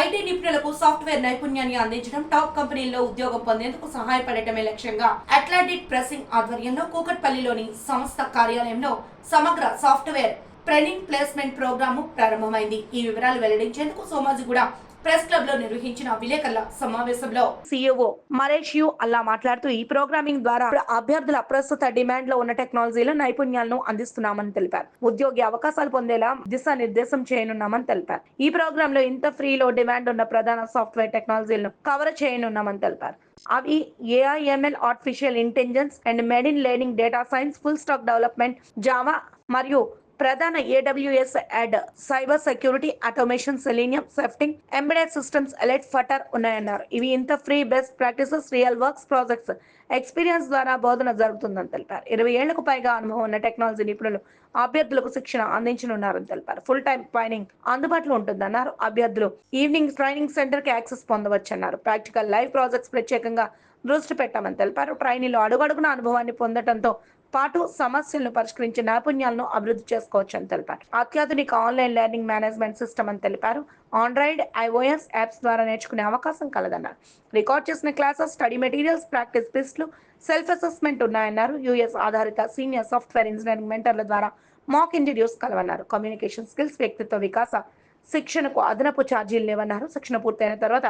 IT నిపుణులకు software నైపుణ్యాన్ని అందించడం టాప్ కంపెనీల్లో ఉద్యోగం పొందేందుకు సహాయపడటమే లక్ష్యంగా అట్లాంటిక్ ప్రెసింగ్ ఆధ్వర్యంలో కూకట్పల్లిలోని సంస్థ కార్యాలయంలో సమగ్ర సాఫ్ట్వేర్ ట్రైనింగ్ ప్లేస్మెంట్ ప్రోగ్రాము ప్రారంభమైంది. ఈ వివరాలు వెల్లడించేందుకు సోమాజిగూడ ప్రెస్ క్లబ్లో నిర్వహించిన విలేకరుల సమావేశంలో సిఇఓ మరేష్ యు అల్లా మాట్లాడుతూ ఈ ప్రోగ్రామింగ్ ద్వారా అభ్యర్థుల ప్రస్తుత డిమాండ్లో ఉన్న టెక్నాలజీల నైపుణ్యాలను అందిస్తున్నామని తెలిపారు. ఉద్యోగి అవకాశాలు పొందేలా దిశానిర్దేశం చేయనున్నామని తెలిపారు. ఈ ప్రోగ్రామ్లో ఇంత ఫ్రీలో డిమాండ్ ఉన్న ప్రధాన సాఫ్ట్వేర్ టెక్నాలజీలను కవర్ చేయనున్నామని తెలిపారు. అవి AIML artificial intelligence and machine learning data science full stack development Java మరియు ప్రధాన AWS and cyber security automation selenium testing embedded systems elite ఫటర్ ఉన్నాయన్నారు. ఇవి ఇంత free best practices real works projects experience ద్వారా బోధన జరుగుతుందని తెలిపారు. ఇరవై ఏళ్ళకు పైగా అనుభవం ఉన్న టెక్నాలజీ నిపుణులు అభ్యర్థులకు శిక్షణ అందించనున్నారని తెలిపారు. ఫుల్ టైం ట్రైనింగ్ అందుబాటులో ఉంటుందన్నారు. అభ్యర్థులు ఈవినింగ్ ట్రైనింగ్ సెంటర్కి యాక్సెస్ పొందవచ్చన్నారు. ప్రాక్టికల్ లైవ్ ప్రాజెక్ట్స్ ప్రత్యేకంగా దృష్టి పెట్టామని తెలిపారు. ట్రైనీలో అడుగడుగున అనుభవాన్ని పొందడంతో పాటు సమస్యలను పరిష్కరించే నైపుణ్యాలను అభివృద్ధి చేసుకోవచ్చని తెలిపారు. అత్యాధునిక ఆన్లైన్ లెర్నింగ్ మేనేజ్మెంట్ సిస్టమ్ అని తెలిపారు. ఆండ్రాయిడ్ ఐఓఎస్ యాప్స్ ద్వారా నేర్చుకునే అవకాశం కలదన్నారు. రికార్డ్ చేసిన క్లాసెస్ స్టడీ మెటీరియల్స్ ప్రాక్టీస్ టెస్ట్లు సెల్ఫ్ అసెస్మెంట్ ఉన్నాయన్నారు. యుఎస్ ఆధారిత సీనియర్ సాఫ్ట్వేర్ ఇంజనీరింగ్ మెంటర్ల ద్వారా మాక్ ఇంటర్వ్యూస్ కలవన్నారు. కమ్యూనికేషన్ స్కిల్స్ వ్యక్తిత్వ వికాస శిక్షణకు అదనపు ఛార్జీలు లేవన్నారు. శిక్షణ పూర్తయిన తర్వాత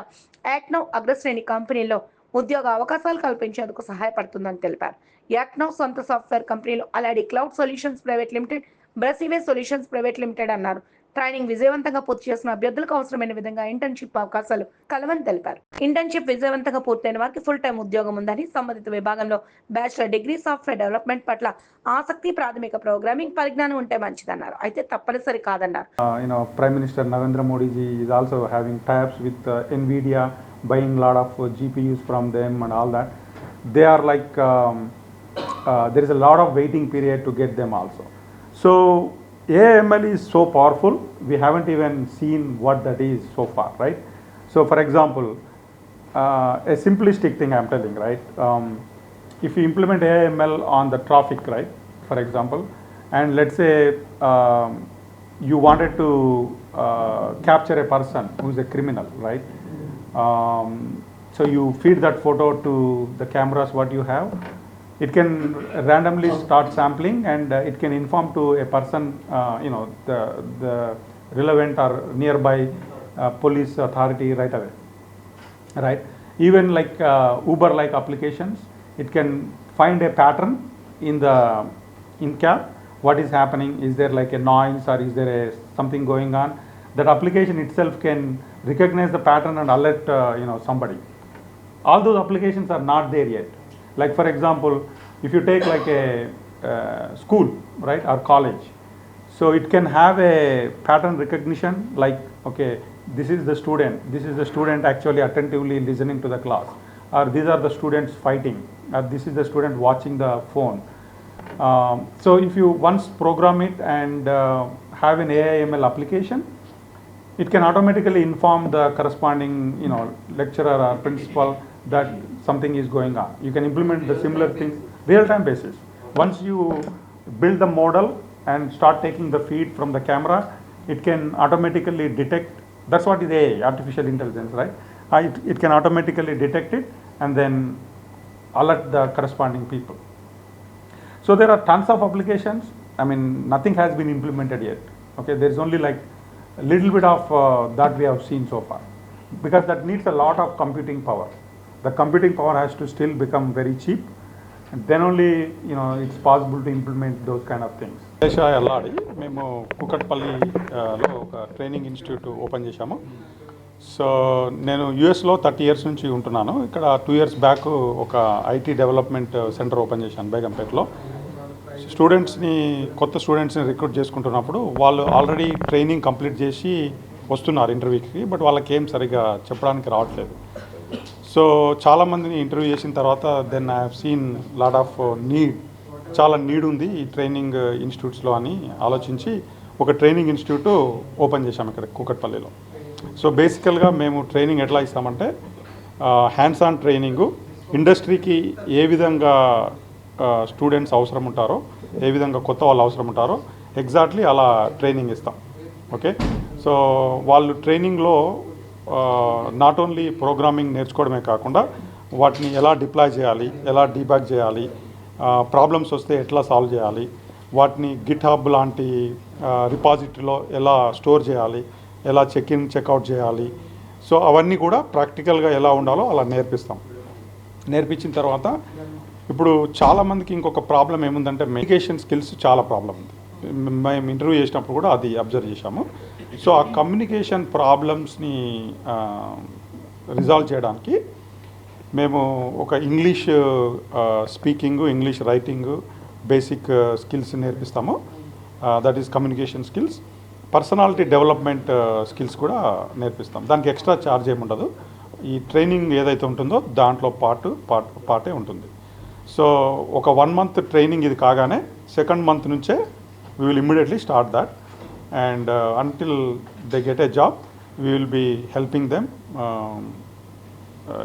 యాక్నో అగ్రశ్రేణి కంపెనీలో ఉద్యోగ అవకాశాలు కల్పించేందుకు సహాయపడుతుందని తెలిపారు. యాక్నో సొంత సాఫ్ట్వేర్ కంపెనీలు అలాడి క్లౌడ్ సొల్యూషన్స్ ప్రైవేట్ లిమిటెడ్ బ్రసీవే సొల్యూషన్స్ ప్రైవేట్ లిమిటెడ్ అన్నారు. ట్రైనింగ్ విజయవంతంగా పూర్తి చేసిన అభ్యర్థులకు అవసరమైన విధంగా ఇంటర్న్షిప్ అవకాశాలు కలవని తెలిపారు. ఇంటర్న్షిప్ విజయవంతంగా పూర్తయిన వారికి ఫుల్ టైం ఉద్యోగం ఉందని సంబంధిత విభాగంలో బ్యాచిలర్ డిగ్రీ సాఫ్ట్వేర్ డెవలప్మెంట్ పట్ల ఆసక్తి ప్రాథమిక ప్రోగ్రామింగ్ పరిజ్ఞానం ఉంటే మంచిదన్నారు. అయితే తప్పనిసరి కాదన్నారు. Prime minister Narendra Modiji is also having types with Nvidia buying lot of GPUs from them and all that they are like there is a lot of waiting period to get them also so AML is so powerful. We haven't even seen what that is so far, right? So for example, uh, a simplistic thing I'm telling, right? Um, if you implement AML on the traffic, right? For example, and let's say um, you wanted to uh, capture a person who's a criminal, right? Um, so you feed that photo to the cameras what you have. It can randomly start sampling and uh, it can inform to a person, uh, you know, the, the relevant or nearby uh, police authority right away. Right? Even like uh, uber like applications it can find a pattern in the in cab. What is happening? Is there like a noise or is there a something going on? That application itself can recognize the pattern and alert uh, you know somebody. All those applications are not there yet like for example if you take like a uh, school right or college so it can have a pattern recognition like, okay, this is the student, this is the student actually attentively listening to the class, or these are the students fighting, or this is the student watching the phone. Um, so if you once program it and uh, have an AIML application, it can automatically inform the corresponding, you know, lecturer or principal that something is going on. You can implement the similar things real-time basis. Once you build the model and start taking the feed from the camera, it can automatically detect, that's what is AI, artificial intelligence, right? Uh, It, it can automatically detect it and then alert the corresponding people. So there are tons of applications. I mean, nothing has been implemented yet. Okay, there is only like a little bit of uh, that we have seen so far, because that needs a lot of computing power. The computing power has to still become very cheap, and then only you know it's possible to implement those kind of things. దేశ మేము కుకట్పల్లిలో ఒక training institute open చేశాము. So నేను యుఎస్లో thirty years నుంచి ఉంటున్నాను. ఇక్కడ టూ ఇయర్స్ బ్యాక్ ఒక ఐటీ డెవలప్మెంట్ సెంటర్ ఓపెన్ చేశాను బేగంపేటలో. స్టూడెంట్స్ని కొత్త స్టూడెంట్స్ని రిక్రూట్ చేసుకుంటున్నప్పుడు వాళ్ళు ఆల్రెడీ ట్రైనింగ్ కంప్లీట్ చేసి వస్తున్నారు ఇంటర్వ్యూకి బట్ వాళ్ళకి ఏం సరిగా చెప్పడానికి రావట్లేదు. సో చాలామందిని ఇంటర్వ్యూ చేసిన తర్వాత then I have seen lot of need. చాలా నీడ్ ఉంది ఈ ట్రైనింగ్ ఇన్స్టిట్యూట్స్లో అని ఆలోచించి ఒక ట్రైనింగ్ ఇన్స్టిట్యూట్ ఓపెన్ చేశాము ఇక్కడ కూకట్పల్లిలో. సో బేసికల్గా మేము ట్రైనింగ్ ఎట్లా ఇస్తామంటే హ్యాండ్స్ ఆన్ ట్రైనింగు ఇండస్ట్రీకి ఏ విధంగా స్టూడెంట్స్ అవసరం ఉంటారో ఏ విధంగా కొత్త వాళ్ళు అవసరం ఉంటారో ఎగ్జాక్ట్లీ అలా ట్రైనింగ్ ఇస్తాం. ఓకే? సో వాళ్ళు ట్రైనింగ్లో నాట్ ఓన్లీ ప్రోగ్రామింగ్ నేర్చుకోవడమే కాకుండా వాటిని ఎలా డిప్లాయ్ చేయాలి ఎలా డీబ్యాక్ చేయాలి ప్రాబ్లమ్స్ వస్తే ఎట్లా సాల్వ్ చేయాలి వాటిని గిట్ హబ్ లాంటి రిపాజిటరీలో ఎలా స్టోర్ చేయాలి ఎలా చెక్ ఇన్ చెక్అవుట్ చేయాలి. సో అవన్నీ కూడా ప్రాక్టికల్గా ఎలా ఉండాలో అలా నేర్పిస్తాం. నేర్పించిన తర్వాత ఇప్పుడు చాలామందికి ఇంకొక ప్రాబ్లం ఏముందంటే మెడికేషన్ స్కిల్స్ చాలా ప్రాబ్లం ఉంది. మేము ఇంటర్వ్యూ చేసినప్పుడు కూడా అది అబ్జర్వ్ చేశాము. సో ఆ కమ్యూనికేషన్ ప్రాబ్లమ్స్ని రిజాల్వ్ చేయడానికి మేము ఒక English speaking English writing basic skills నేర్పిస్తాము. That is communication skills. Personality development skills కూడా నేర్పిస్తాం. దానికి ఎక్స్ట్రా ఛార్జ్ ఏముండదు ఈ ట్రైనింగ్ ఏదైతే ఉంటుందో దాంట్లో పార్ట్ పార్ట్ పార్టే ఉంటుంది. సో ఒక వన్ మంత్ ట్రైనింగ్ ఇది కాగానే సెకండ్ మంత్ నుంచే we will immediately start that. And until they get a job we will be helping them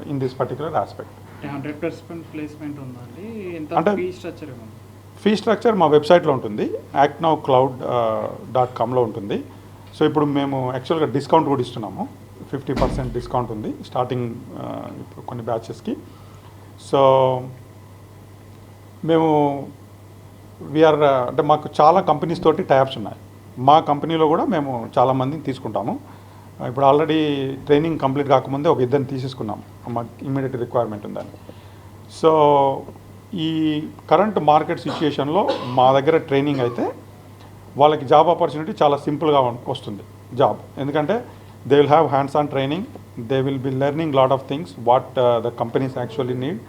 in this particular aspect hundred percent placement ఉందండి ఎంత అంటే- fee structure ఏమన్నా? Fee structure మా వెబ్సైట్లో ఉంటుంది. యాక్ట్ నౌ క్లౌడ్ డాట్ కామ్లో ఉంటుంది. So ఇప్పుడు మేము యాక్చువల్గా డిస్కౌంట్ కూడా ఇస్తున్నాము. ఫిఫ్టీ పర్సెంట్ డిస్కౌంట్ ఉంది స్టార్టింగ్ ఇప్పుడు కొన్ని బ్యాచెస్కి సో మేము వీఆర్ అంటే మాకు చాలా కంపెనీస్ తోటి టైప్స్ ఉన్నాయి. మా కంపెనీలో కూడా మేము చాలా మందిని తీసుకుంటాము. ఇప్పుడు ఆల్రెడీ ట్రైనింగ్ కంప్లీట్ కాకముందే ఒక ఇద్దరిని తీసేసుకున్నాం మాకు ఇమ్మీడియట్ రిక్వైర్మెంట్ ఉందని. సో ఈ కరెంట్ మార్కెట్ సిచ్యుయేషన్లో మా దగ్గర ట్రైనింగ్ అయితే వాళ్ళకి జాబ్ ఆపర్చునిటీ చాలా సింపుల్గా వస్తుంది జాబ్. ఎందుకంటే they will have hands on training they will be learning lot of things what the companies actually need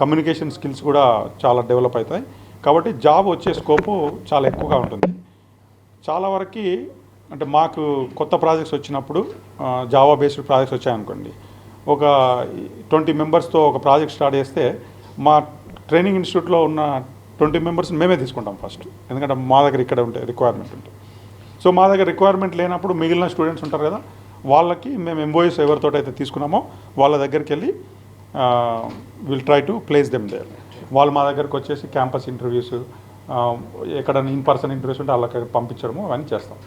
communication skills కూడా చాలా డెవలప్ అవుతాయి. కాబట్టి జాబ్ వచ్చే స్కోపు చాలా ఎక్కువగా ఉంటుంది. చాలా వరకు అంటే మాకు కొత్త ప్రాజెక్ట్స్ వచ్చినప్పుడు జావా బేస్డ్ ప్రాజెక్ట్స్ వచ్చాయనుకోండి. ఒక ట్వంటీ మెంబర్స్తో ఒక ప్రాజెక్ట్ స్టార్ట్ చేస్తే మా ట్రైనింగ్ ఇన్స్టిట్యూట్లో ఉన్న ట్వంటీ మెంబర్స్ మేమే తీసుకుంటాం ఫస్ట్. ఎందుకంటే మా దగ్గర ఇక్కడ ఉంటే రిక్వైర్మెంట్ ఉంటుంది సో మా దగ్గర రిక్వైర్మెంట్ లేనప్పుడు మిగిలిన స్టూడెంట్స్ ఉంటారు కదా వాళ్ళకి మేము ఎంబోయిస్ ఎవరితో అయితే తీసుకున్నామో వాళ్ళ దగ్గరికి వెళ్ళి will try to place them there వాళ్ళు మా దగ్గరకు వచ్చేసి క్యాంపస్ ఇంటర్వ్యూస్ ఎక్కడ ఇన్ పర్సన్ ఇంటర్వ్యూస్ ఉంటే వాళ్ళకి పంపించడము అవన్నీ చేస్తాం.